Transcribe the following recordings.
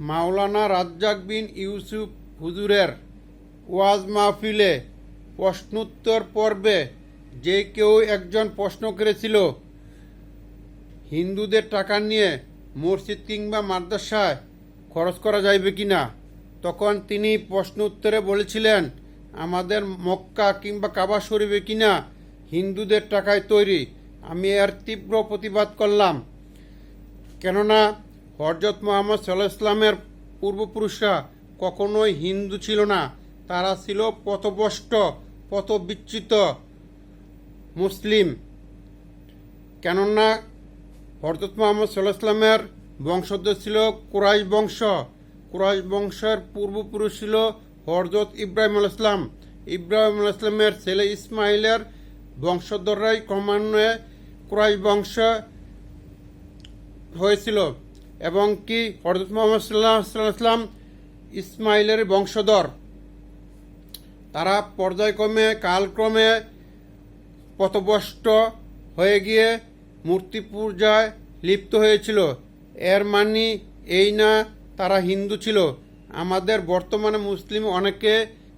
মাওলানা রাজ্জাক বিন ইউসুফ হুজুরের ওয়াজ মাহফিলে প্রশ্নোত্তর পর্বে যে কেউ একজন প্রশ্ন করেছিল, হিন্দুদের টাকা নিয়ে মসজিদ কিংবা মাদ্রাসায় খরচ করা যাইবে কি না তখন তিনি প্রশ্ন উত্তরে বলেছিলেন, আমাদের মক্কা কিংবা কাবা শরীফে কিনা? হিন্দুদের টাকায় তৈরি। আমি এর তীব্র প্রতিবাদ করলাম। কেননা হরজত মোহাম্মদ সাল্লাহ ইসলামের পূর্বপুরুষরা কখনোই হিন্দু ছিল না। তারা ছিল পথভ্রষ্ট, পথবিচ্যুত মুসলিম। কেননা হরজত মোহাম্মদ সাল্লাহ ইসলামের বংশধর ছিল কুরাইশ বংশ। কুরাইশ বংশের পূর্বপুরুষ ছিল হরজত ইব্রাহিম আল ইসলাম ইব্রাহিম আল ইসলামের ছেলে ইসমাইলের বংশধররাই ক্রমান্বয়ে কুরাইশ বংশ হয়েছিল। এবং কি হরজত মোহাম্মদ সাল্লাহ সাল্লাম ইসমাইলের বংশধর। তারা পর্যায়ক্রমে, কালক্রমে পথভ্রষ্ট হয়ে গিয়ে মূর্তি পূজায় লিপ্ত হয়েছিল। এর মানে এই না, তারা হিন্দু ছিল। আমাদের বর্তমানে মুসলিম অনেকে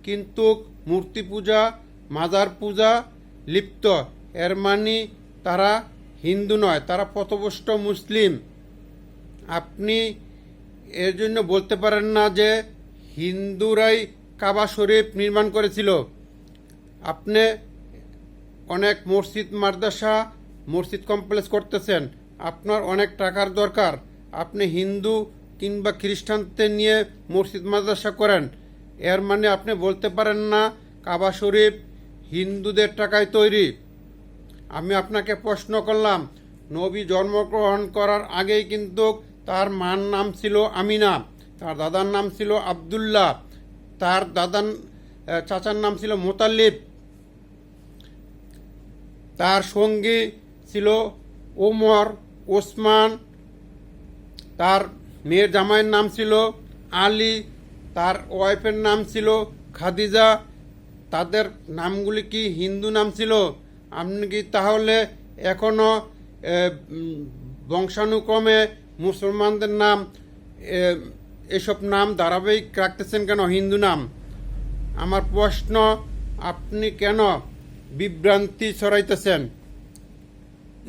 কিন্তু মূর্তি পূজা, মাজার পূজা লিপ্ত। এর মানি তারা হিন্দু নয়, তারা পথভ্রষ্ট মুসলিম। আপনি এর জন্য বলতে পারেন না যে হিন্দুরাই কাবা শরীফ নির্মাণ করেছিল। আপনি অনেক মসজিদ, মাদ্রাসা, মসজিদ কমপ্লেক্স করতেছেন। আপনার অনেক টাকার দরকার। আপনি হিন্দু কিংবা খ্রিস্টানদের নিয়ে মসজিদ, মাদ্রাসা করেন। এর মানে আপনি বলতে পারেন না কাবা শরীফ হিন্দুদের টাকায় তৈরি। আমি আপনাকে প্রশ্ন করলাম, নবী জন্মগ্রহণ করার আগেই কিন্তু তার মার নাম ছিল আমিনা, তার দাদার নাম ছিল আবদুল্লাহ, তার দাদার চাচার নাম ছিল মোতাল্লিব তার সঙ্গী ছিল ওমর, ওসমান, তার মেয়ের জামাইয়ের নাম ছিল আলী, তার ওয়াইফের নাম ছিল খাদিজা, তাদের নামগুলি কি হিন্দু নাম ছিল? আপনি কি তাহলে এখনও বংশানুক্রমে মুসলমানদের নাম এসব নাম ধারাবাহিক রাখতেছেন কেন? হিন্দু নাম। আমার প্রশ্ন, আপনি কেন বিভ্রান্তি ছড়াইতেছেন?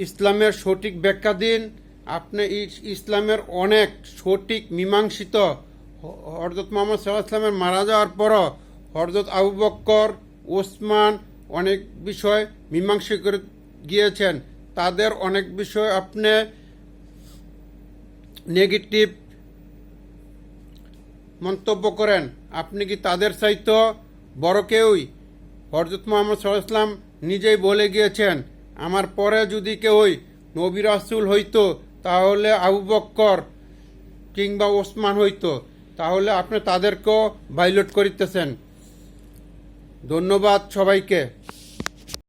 ইসলামের সঠিক ব্যাখ্যা দিন। আপনি ইসলামের অনেক সঠিক মীমাংসিত হরজত মোহাম্মদ সাল্লাহ ইসলামের মারা যাওয়ার পরও হরজত আবু বক্কর, ওসমান অনেক বিষয় মীমাংসা করে গিয়েছেন। তাদের অনেক বিষয় আপনি নেগেটিভ মন্তব্য করেন। আপনি কি তাদের চাইতো বড় কেউই? হরজত মোহাম্মদ সাল্লাম নিজেই বলে গিয়েছেন, আমার পরে যদি কেউই নবী রাসুল হইতো, তাহলে আবু বক্কর কিংবা ওসমান হইতো। তাহলে আপনি তাদেরকেও ভাইলট করিতেছেন। ধন্যবাদ সবাইকে।